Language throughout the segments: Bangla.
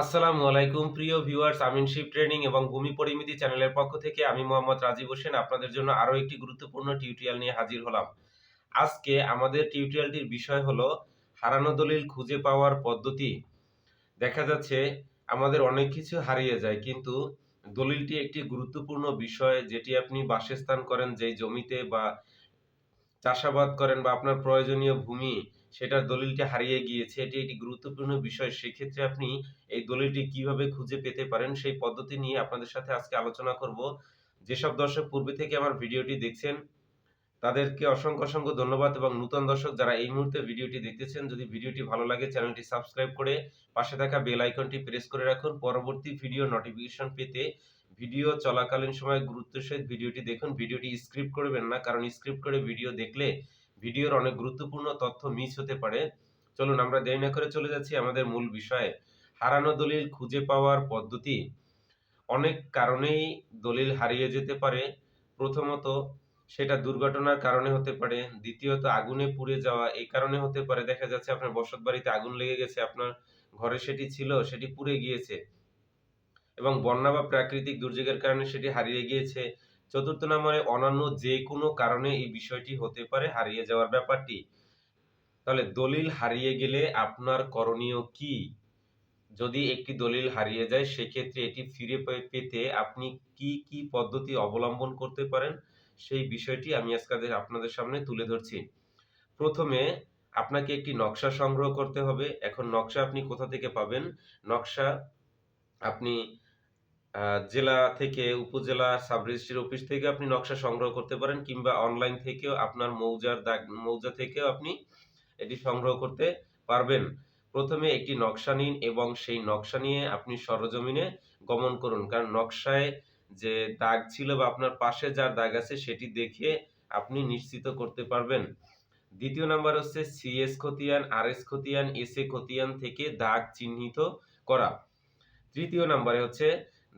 আসসালামু আলাইকুম, প্রিয় ভিউয়ার্স আমিনশিপ ট্রেনিং এবং ভূমি পরিমিতি চ্যানেলের পক্ষ থেকে আমি মোহাম্মদ রাজীব হোসেন আপনাদের জন্য আরও একটি গুরুত্বপূর্ণ টিউটোরিয়াল নিয়ে হাজির হলাম। আজকে আমাদের টিউটোরিয়ালটির বিষয় হলো হারানো দলিল খুঁজে পাওয়ার পদ্ধতি। দেখা যাচ্ছে আমাদের অনেক কিছু হারিয়ে যায়, কিন্তু দলিলটি একটি গুরুত্বপূর্ণ বিষয় যেটি আপনি বাসস্থান করেন যেই জমিতে বা চাষাবাদ করেন বা আপনার প্রয়োজনীয় ভূমি সেটার দলিলটি হারিয়ে গিয়েছে, এটি একটি গুরুত্বপূর্ণ বিষয়, সেক্ষেত্রে আপনি এই দলিলটি কীভাবে খুঁজে পেতে পারেন সেই পদ্ধতি নিয়ে আপনাদের সাথে আজকে আলোচনা করব। যেসব দর্শক পূর্বে থেকে আমার ভিডিওটি দেখছেন, তাদেরকে অসংখ্য অসংখ্য ধন্যবাদ এবং নূতন দর্শক যারা এই মুহূর্তে ভিডিওটি দেখতেছেন, যদি ভিডিওটি ভালো লাগে চ্যানেলটি সাবস্ক্রাইব করে পাশে থাকা বেল আইকনটি প্রেস করে রাখুন। পরবর্তী ভিডিও নোটিফিকেশন পেতে ভিডিও চলাকালীন সময় গুরুত্বের সহিত ভিডিওটি দেখুন। ভিডিওটি স্ক্রিপ্ট করবেন না, কারণ স্ক্রিপ্ট করে ভিডিও দেখলে ভিডিওর অনেক গুরুত্বপূর্ণ তথ্য মিস হতে পারে। চলুন আমরা দেরি না করে চলে যাচ্ছি আমাদের মূল বিষয়ে। হারানো দলিল খুঁজে পাওয়ার পদ্ধতি। অনেক কারণেই দলিল হারিয়ে যেতে পারে। প্রথমত, সেটা দুর্ঘটনার কারণে হতে পারে। দ্বিতীয়ত, আগুনে পুড়ে যাওয়া এই কারণে হতে পারে। দেখা যাচ্ছে আপনার বসত বাড়িতে আগুন লেগে গেছে, আপনার ঘরে সেটি ছিল, সেটি পুড়ে গিয়েছে এবং বন্যা বা প্রাকৃতিক দুর্যোগের কারণে সেটি হারিয়ে গিয়েছে। চতুর্থ নম্বরে অন্যান্য যে কোনো কারণে এই বিষয়টি হতে পারে হারিয়ে যাওয়ার ব্যাপারটি। তাহলে দলিল হারিয়ে গেলে আপনার করণীয় কি? যদি একটি দলিল হারিয়ে যায়, সেক্ষেত্রে এটি ফিরে পেতে আপনি কি কি পদ্ধতি অবলম্বন করতে পারেন? সেই বিষয়টি আমি আজকে আপনাদের সামনে তুলে ধরছি। প্রথমে আপনাকে একটি নকশা সংগ্রহ করতে হবে। এখন নকশা আপনি কোথা থেকে পাবেন? নকশা আপনি জেলা থেকে উপজেলা সাব রেজিস্ট্রি অফিস থেকে আপনি নকশা সংগ্রহ করতে পারেন কিংবা অনলাইন থেকেও আপনার মৌজার দাগ, মৌজা থেকেও আপনি এটি সংগ্রহ করতে পারবেন। প্রথমে একটি নকশা নিন এবং সেই নকশা নিয়ে আপনি সরজমিনে গমন করুন। কারণ নকশায় যে দাগ ছিল বা আপনার পাশে যার দাগ আছে সেটি দেখে আপনি নিশ্চিত করতে পারবেন। দ্বিতীয় নাম্বার হচ্ছে সিএস খতিয়ান আর এস খতিয়ান এস এ খতিয়ান থেকে দাগ চিহ্নিত করা। তৃতীয় নাম্বারে হচ্ছে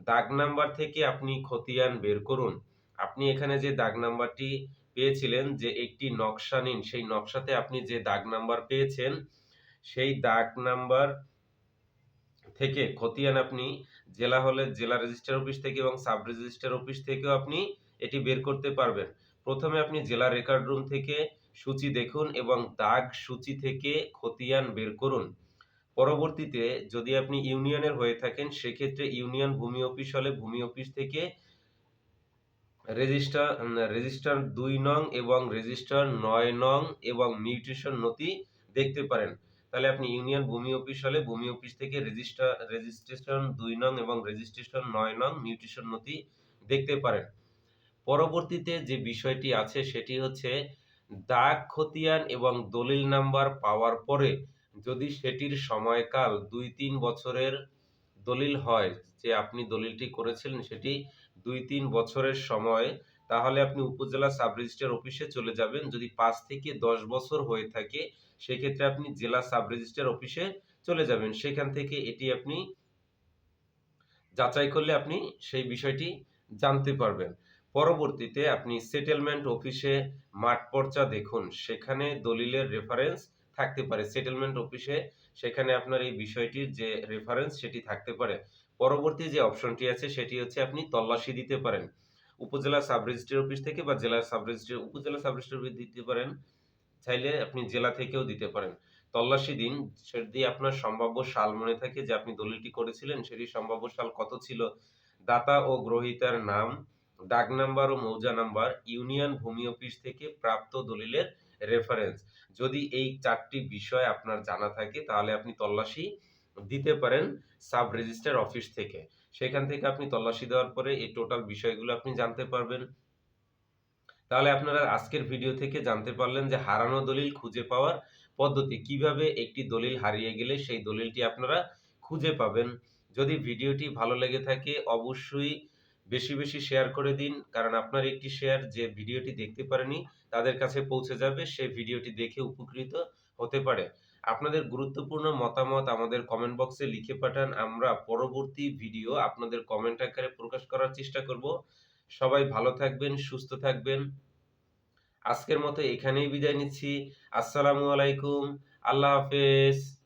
দাগ নাম্বার থেকে আপনি খতিয়ান বের করুন। আপনি এখানে যে দাগ নাম্বারটি পেয়েছিলেন, যে একটি নকশা নিন, সেই নকশাতে আপনি যে দাগ নাম্বার পেয়েছেন, সেই দাগ নাম্বার থেকে খতিয়ান আপনি জেলা হলে, জেলা রেজিস্টার অফিস থেকে এবং সাব রেজিস্টার অফিস থেকেও আপনি এটি বের করতে পারবেন। প্রথমে আপনি জেলা রেকর্ড রুম থেকে সূচি দেখুন এবং দাগ সূচি থেকে খতিয়ান বের করুন। পরবর্তীতে যদি আপনি ইউনিয়নের হয়ে থাকেন, সেক্ষেত্রে ইউনিয়ন ভূমি অফিস হলে ভূমি অফিস থেকে রেজিস্টার রেজিস্টার দুই নং এবং রেজিস্টার নয় নং এবং মিউটেশন নথি দেখতে পারেন। তাহলে আপনি ইউনিয়ন ভূমি অফিস হলে ভূমি অফিস থেকে রেজিস্টার, রেজিস্ট্রেশন দুই নং এবং রেজিস্ট্রেশন নয় নং মিউটেশন নথি দেখতে পারেন। পরবর্তীতে যে বিষয়টি আছে, সেটি হচ্ছে দাগ খতিয়ান এবং দলিল নাম্বার পাওয়ার পরে যদি সেটির সময়কাল দুই তিন বছরের দলিল হয় যে আপনি দলিলটি করেছিলেন সেটি দুই তিন বছরের সময়, তাহলে আপনি উপজেলা সাব রেজিস্ট্রার অফিসে চলে যাবেন। যদি পাঁচ থেকে দশ বছর হয়ে থাকে, সেক্ষেত্রে আপনি জেলা সাব রেজিস্ট্রার অফিসে চলে যাবেন। সেখান থেকে এটি আপনি যাচাই করলে আপনি সেই বিষয়টি জানতে পারবেন। পরবর্তীতে আপনি সেটেলমেন্ট অফিসে মাঠ পর্চা দেখুন। সেখানে দলিলের রেফারেন্স থাকতে পারে। সেটেলমেন্ট অফিসে সেখানে আপনার এই বিষয়টির যে রেফারেন্স সেটি থাকতে পারে। পরবর্তী যে অপশনটি আছে সেটি হচ্ছে আপনি তল্লাশি দিতে পারেন। উপজেলা সাব রেজিস্ট্রি অফিস থেকে বা জেলা সাব রেজিস্ট্রি উপজেলা সাব রেজিস্ট্রি দিতে পারেন, চাইলে আপনি জেলা থেকেও দিতে পারেন। তল্লাশি দিন, সেটি আপনার সম্ভাব্য সাল মনে থাকে যে আপনি দলিলটি করেছিলেন সেটি সম্ভাব্য সাল কত ছিল? দাতা ও গ্রহিতার নাম, ডাক নাম্বার ও মৌজা নাম্বার, ইউনিয়ন ভূমি অফিস থেকে প্রাপ্ত দলিলের রেফারেন্স যদি এই চারটি বিষয় আপনার জানা থাকে, তাহলে আপনি তল্লাশি দিতে পারেন সাব রেজিস্টার অফিস থেকে। সেখান থেকে আপনি তল্লাশি দেওয়ার পরে এই টোটাল বিষয়গুলো আপনি জানতে পারবেন। তাহলে আপনারা আজকের ভিডিও থেকে জানতে পারলেন যে হারানো দলিল খুঁজে পাওয়ার পদ্ধতি। কীভাবে একটি দলিল হারিয়ে গেলে সেই দলিলটি আপনারা খুঁজে পাবেন। যদি ভিডিওটি ভালো লেগে থাকে, অবশ্যই বেশি বেশি শেয়ার করে দিন। কারণ আপনার একটি শেয়ার যে ভিডিওটি দেখতে পারেনি তাদের কাছে পৌঁছে যাবে সে ভিডিওটি দেখে উপকৃত হতে পারে। আপনাদের গুরুত্বপূর্ণ মতামত আমাদের কমেন্ট বক্সে লিখে পাঠান। আমরা পরবর্তী ভিডিও আপনাদের কমেন্ট আকারে প্রকাশ করার চেষ্টা করব। সবাই ভালো থাকবেন, সুস্থ থাকবেন। আজকের মতো এখানেই বিদায় নিচ্ছি। আসসালামু আলাইকুম। আল্লাহ হাফেজ।